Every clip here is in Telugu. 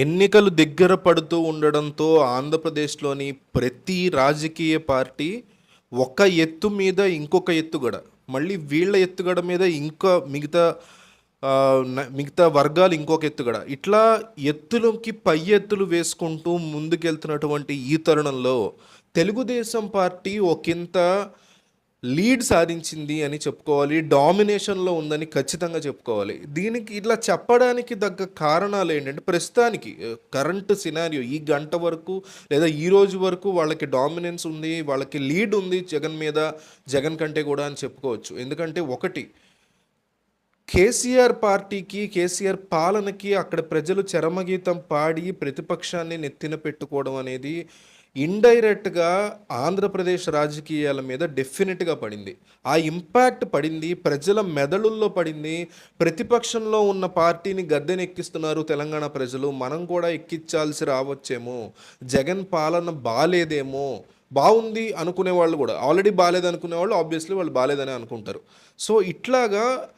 ఎన్నికలు దగ్గర పడుతూ ఉండడంతో ఆంధ్రప్రదేశ్లోని ప్రతి రాజకీయ పార్టీ ఒక ఎత్తు మీద ఇంకొక ఎత్తుగడ మళ్ళీ వీళ్ళ ఎత్తుగడ మీద ఇంకా మిగతా మిగతా వర్గాలు ఇంకొక ఎత్తుగడ. ఇట్లా ఎత్తులకి పై ఎత్తులు వేసుకుంటూ ముందుకెళ్తున్నటువంటి ఈ తరుణంలో తెలుగుదేశం పార్టీ ఒకంత లీడ్ సాధించింది అని చెప్పుకోవాలి డామినేషన్లో ఉందని ఖచ్చితంగా చెప్పుకోవాలి. దీనికి ఇట్లా చెప్పడానికి తగ్గ కారణాలు ఏంటంటే ప్రస్తుతానికి కరెంట్ సినారియో ఈ గంట వరకు లేదా ఈ రోజు వరకు వాళ్ళకి డామినెన్స్ ఉంది వాళ్ళకి లీడ్ ఉంది జగన్ మీద జగన్ కంటే కూడా అని చెప్పుకోవచ్చు. ఎందుకంటే ఒకటి కేసీఆర్ పార్టీకి కేసీఆర్ పాలనకి అక్కడ ప్రజలు చరమగీతం పాడి ప్రతిపక్షాన్ని నెత్తిన పెట్టుకోవడం అనేది ఇండైరెక్ట్గా ఆంధ్రప్రదేశ్ రాజకీయాల మీద డెఫినెట్గా పడింది. ఆ ఇంపాక్ట్ పడింది ప్రజల మెదడుల్లో పడింది. ప్రతిపక్షంలో ఉన్న పార్టీని గద్దెనెక్కిస్తున్నారు తెలంగాణ ప్రజలు. మనం కూడా ఎక్కించాల్సి రావచ్చేమో. జగన్ పాలన బాలేదేమో. బాగుంది అనుకునే వాళ్ళు కూడా ఆల్రెడీ బాగాలేదు అనుకునే వాళ్ళు ఆబ్వియస్లీ వాళ్ళు బాగాలేదని అనుకుంటారు. సో ఇట్లాగా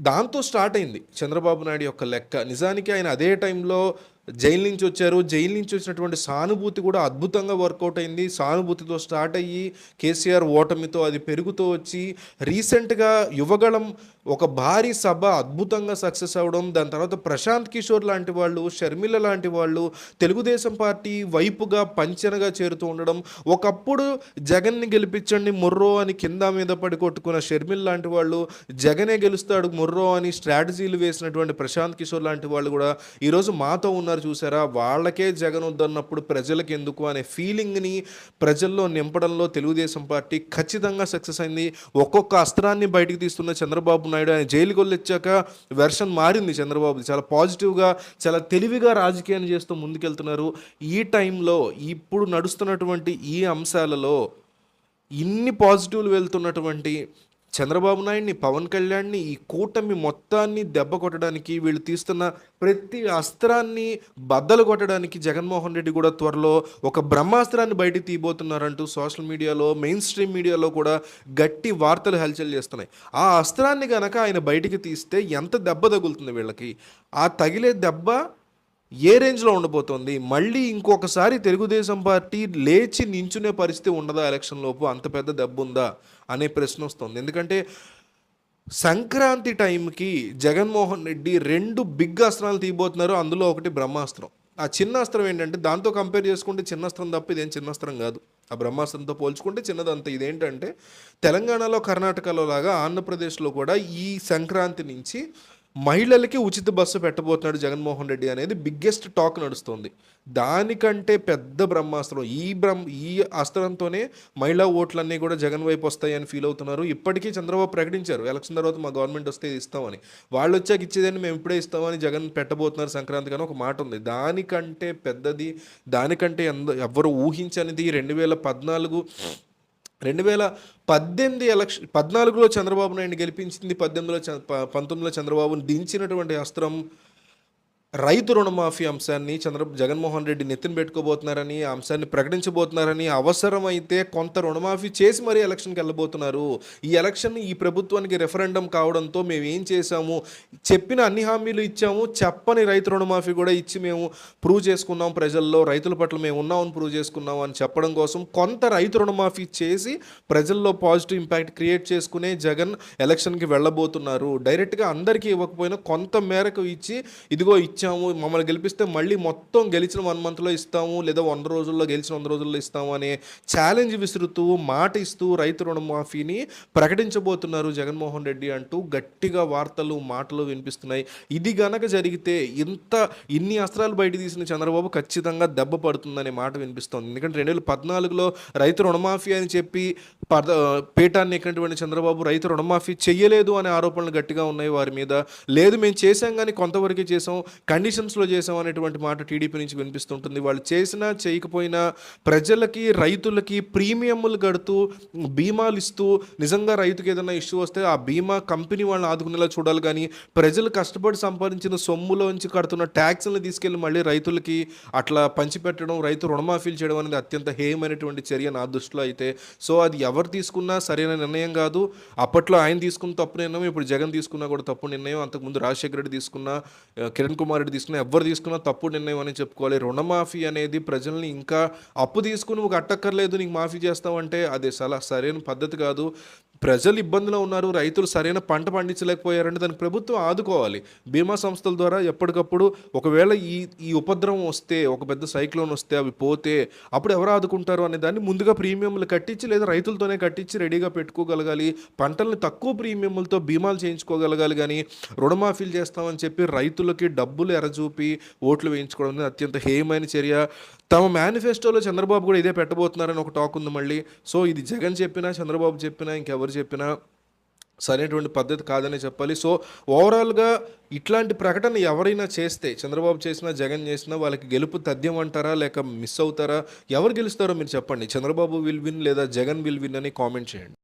దాంతో స్టార్ట్ అయింది చంద్రబాబు నాయుడు యొక్క లెక్క. నిజానికి ఆయన అదే టైంలో జైలు నుంచి వచ్చారు. జైలు నుంచి వచ్చినటువంటి సానుభూతి కూడా అద్భుతంగా వర్కౌట్ అయింది. సానుభూతితో స్టార్ట్ అయ్యి కేసీఆర్ ఓటమితో అది పెరుగుతూ వచ్చి రీసెంట్గా యువగళం ఒక భారీ సభ అద్భుతంగా సక్సెస్ అవ్వడం దాని తర్వాత ప్రశాంత్ కిషోర్ లాంటి వాళ్ళు షర్మిల లాంటి వాళ్ళు తెలుగుదేశం పార్టీ వైపుగా పంచనగా చేరుతూ ఉండడం ఒకప్పుడు జగన్ని గెలిపించండి ముర్రో అని కింద మీద పడి కొట్టుకున్న షర్మిల్ లాంటి వాళ్ళు జగనే గెలుస్తాడు ముర్రో అని స్ట్రాటజీలు వేసినటువంటి ప్రశాంత్ కిషోర్ లాంటి వాళ్ళు కూడా ఈరోజు మాతో ఉన్నారు. చూసారా? వాళ్ళకే జగన్ వద్దన్నప్పుడు ప్రజలకు ఎందుకు అనే ఫీలింగ్ని ప్రజల్లో నింపడంలో తెలుగుదేశం పార్టీ ఖచ్చితంగా సక్సెస్ అయింది. ఒక్కొక్క అస్త్రాన్ని బయటకు తీస్తున్న చంద్రబాబు నాయుడు ఆయన జైలుకి వెళ్ళొచ్చాక వెర్షన్ మారింది చంద్రబాబు చాలా పాజిటివ్గా చాలా తెలివిగా రాజకీయాన్ని చేస్తూ ముందుకెళ్తున్నారు. ఈ టైంలో ఇప్పుడు నడుస్తున్నటువంటి ఈ అంశాలలో ఇన్ని పాజిటివ్లు వెళ్తున్నటువంటి చంద్రబాబు నాయుడిని పవన్ కళ్యాణ్ని ఈ కూటమి మొత్తాన్ని దెబ్బ కొట్టడానికి వీళ్ళు తీస్తున్న ప్రతి అస్త్రాన్ని బద్దలు కొట్టడానికి జగన్మోహన్ రెడ్డి కూడా త్వరలో ఒక బ్రహ్మాస్త్రాన్ని బయటికి తీయబోతున్నారంటూ సోషల్ మీడియాలో మెయిన్ స్ట్రీమ్ మీడియాలో కూడా గట్టి వార్తలు హల్చల్ చేస్తున్నాయి. ఆ అస్త్రాన్ని కనుక ఆయన బయటికి తీస్తే ఎంత దెబ్బ తగులుతుంది వీళ్ళకి? ఆ తగిలే దెబ్బ ఏ రేంజ్లో ఉండబోతోంది? మళ్ళీ ఇంకొకసారి తెలుగుదేశం పార్టీ లేచి నించునే పరిస్థితి ఉండదా ఎలక్షన్ లోపు? అంత పెద్ద దెబ్బ ఉందా అనే ప్రశ్న వస్తుంది. ఎందుకంటే సంక్రాంతి టైంకి జగన్మోహన్ రెడ్డి రెండు బిగ్ అస్త్రాలు తీయబోతున్నారు. అందులో ఒకటి బ్రహ్మాస్త్రం. ఆ చిన్న అస్త్రం ఏంటంటే దాంతో కంపేర్ చేసుకుంటే చిన్న అస్త్రం తప్ప ఇదేం చిన్న అస్త్రం కాదు. ఆ బ్రహ్మాస్త్రంతో పోల్చుకుంటే చిన్నదంత. ఇదేంటంటే తెలంగాణలో కర్ణాటకలో లాగా ఆంధ్రప్రదేశ్లో కూడా ఈ సంక్రాంతి నుంచి మహిళలకి ఉచిత బస్సు పెట్టబోతున్నాడు జగన్మోహన్ రెడ్డి అనేది బిగ్గెస్ట్ టాక్ నడుస్తుంది. దానికంటే పెద్ద బ్రహ్మాస్త్రం ఈ బ్రహ్మ ఈ అస్త్రంతోనే మహిళా ఓట్లన్నీ కూడా జగన్ వైపు వస్తాయని ఫీల్ అవుతున్నారు. ఇప్పటికీ చంద్రబాబు ప్రకటించారు ఎలక్షన్ తర్వాత మా గవర్నమెంట్ వస్తే ఇస్తామని. వాళ్ళు వచ్చాక ఇచ్చేదని మేము ఇప్పుడే ఇస్తామని జగన్ పెట్టబోతున్నారు సంక్రాంతి కానీ ఒక మాట ఉంది. దానికంటే పెద్దది దానికంటే ఎంద ఎవరు ఊహించనిది రెండు వేల పద్నాలుగు రెండు వేల పద్దెనిమిది ఎలక్షన్ పద్నాలుగులో చంద్రబాబు నాయుడు గెలిపించింది పద్దెనిమిదిలో చ- ప- పంతొమ్మిదిలో చంద్రబాబును దించినటువంటి అస్త్రం రైతు రుణమాఫీ అంశాన్ని చంద్ర జగన్మోహన్ రెడ్డి నెత్తిన పెట్టుకోబోతున్నారని ఆ అంశాన్ని ప్రకటించబోతున్నారని అవసరమైతే కొంత రుణమాఫీ చేసి మరీ ఎలక్షన్కి వెళ్ళబోతున్నారు. ఈ ఎలక్షన్ ఈ ప్రభుత్వానికి రెఫరెండం కావడంతో మేము ఏం చేశాము? చెప్పిన అన్ని హామీలు ఇచ్చాము. చెప్పని రైతు రుణమాఫీ కూడా ఇచ్చి మేము ప్రూవ్ చేసుకున్నాం ప్రజల్లో. రైతుల పట్ల మేము ఉన్నామని ప్రూవ్ చేసుకున్నాం అని చెప్పడం కోసం కొంత రైతు రుణమాఫీ చేసి ప్రజల్లో పాజిటివ్ ఇంపాక్ట్ క్రియేట్ చేసుకునే జగన్ ఎలక్షన్కి వెళ్ళబోతున్నారు. డైరెక్ట్గా అందరికీ ఇవ్వకపోయినా కొంత మేరకు ఇచ్చి ఇదిగో ఇచ్చాము మమ్మల్ని గెలిపిస్తే మళ్ళీ మొత్తం గెలిచిన వన్ మంత్లో ఇస్తాము లేదా వంద రోజుల్లో గెలిచిన వంద రోజుల్లో ఇస్తాము అనే ఛాలెంజ్ విసురుతూ మాట ఇస్తూ రైతు రుణమాఫీని ప్రకటించబోతున్నారు జగన్మోహన్ రెడ్డి అంటూ గట్టిగా వార్తలు మాటలు వినిపిస్తున్నాయి. ఇది గనక జరిగితే ఇంత ఇన్ని అస్త్రాలు బయట తీసిన చంద్రబాబు ఖచ్చితంగా దెబ్బ పడుతుందనే మాట వినిపిస్తోంది. ఎందుకంటే రెండు వేల పద్నాలుగులో రైతు రుణమాఫీ అని చెప్పి పద పీఠాన్ని ఎక్కినటువంటి చంద్రబాబు రైతు రుణమాఫీ చేయలేదు అనే ఆరోపణలు గట్టిగా ఉన్నాయి వారి మీద. లేదు మేము చేసాం కానీ కొంతవరకే చేసాం కండిషన్స్లో చేసాం అనేటువంటి మాట టీడీపీ నుంచి వినిపిస్తుంటుంది. వాళ్ళు చేసినా చేయకపోయినా ప్రజలకి రైతులకి ప్రీమియంలు కడుతూ బీమాలు ఇస్తూ నిజంగా రైతుకి ఏదైనా ఇష్యూ వస్తే ఆ బీమా కంపెనీ వాళ్ళని ఆదుకునేలా చూడాలి. కానీ ప్రజలు కష్టపడి సంపాదించిన సొమ్ములోంచి కడుతున్న ట్యాక్స్ని తీసుకెళ్ళి మళ్ళీ రైతులకి అట్లా పంచిపెట్టడం రైతు రుణమాఫీలు చేయడం అనేది అత్యంత హేయమైనటువంటి చర్య నా దృష్టిలో అయితే. సో అది ఎవరు తీసుకున్నా సరైన నిర్ణయం కాదు. అప్పట్లో ఆయన తీసుకున్న తప్పు నిర్ణయం ఇప్పుడు జగన్ తీసుకున్నా కూడా తప్పు నిర్ణయం. అంతకుముందు రాజశేఖర రెడ్డి తీసుకున్న కిరణ్ కుమార్ రెడ్డి తీసుకున్నా ఎవరు తీసుకున్నా తప్పుడు నిర్ణయం అని చెప్పుకోవాలి. రుణమాఫీ అనేది ప్రజల్ని ఇంకా అప్పు తీసుకుని నువ్వు కట్టక్కర్లేదు నీకు మాఫీ చేస్తావంటే అది చాలా సరైన పద్ధతి కాదు. ప్రజలు ఇబ్బందిలో ఉన్నారు రైతులు సరైన పంట పండించలేకపోయారంటే దానికి ప్రభుత్వం ఆదుకోవాలి. బీమా సంస్థల ద్వారా ఎప్పటికప్పుడు ఒకవేళ ఈ ఈ ఉపద్రవం వస్తే ఒక పెద్ద సైక్లోన్ వస్తే అవి పోతే అప్పుడు ఎవరు ఆదుకుంటారు అనే దాన్ని ముందుగా ప్రీమియంలు కట్టించి లేదా రైతులతోనే కట్టించి రెడీగా పెట్టుకోగలగాలి. పంటల్ని తక్కువ ప్రీమియంలతో బీమాలు చేయించుకోగలగాలి కానీ రుణమాఫీలు చేస్తామని చెప్పి రైతులకి డబ్బులు ఎరచూపి ఓట్లు వేయించుకోవడం అనేది అత్యంత హేయమైన చర్య. తమ మేనిఫెస్టోలో చంద్రబాబు కూడా ఇదే పెట్టబోతున్నారని ఒక టాక్ ఉంది మళ్ళీ. సో ఇది జగన్ చెప్పినా చంద్రబాబు చెప్పినా ఇంకెవరు చెప్పినా సరైనటువంటి పద్ధతి కాదని చెప్పాలి. సో ఓవరాల్గా ఇట్లాంటి ప్రకటన ఎవరైనా చేస్తే చంద్రబాబు చేసినా జగన్ చేసినా వాళ్ళకి గెలుపు తథ్యం అంటారా లేక మిస్ అవుతారా ఎవరు గెలుస్తారో మీరు చెప్పండి. చంద్రబాబు విల్ విన్ లేదా జగన్ విల్ విన్ అని కామెంట్ చేయండి.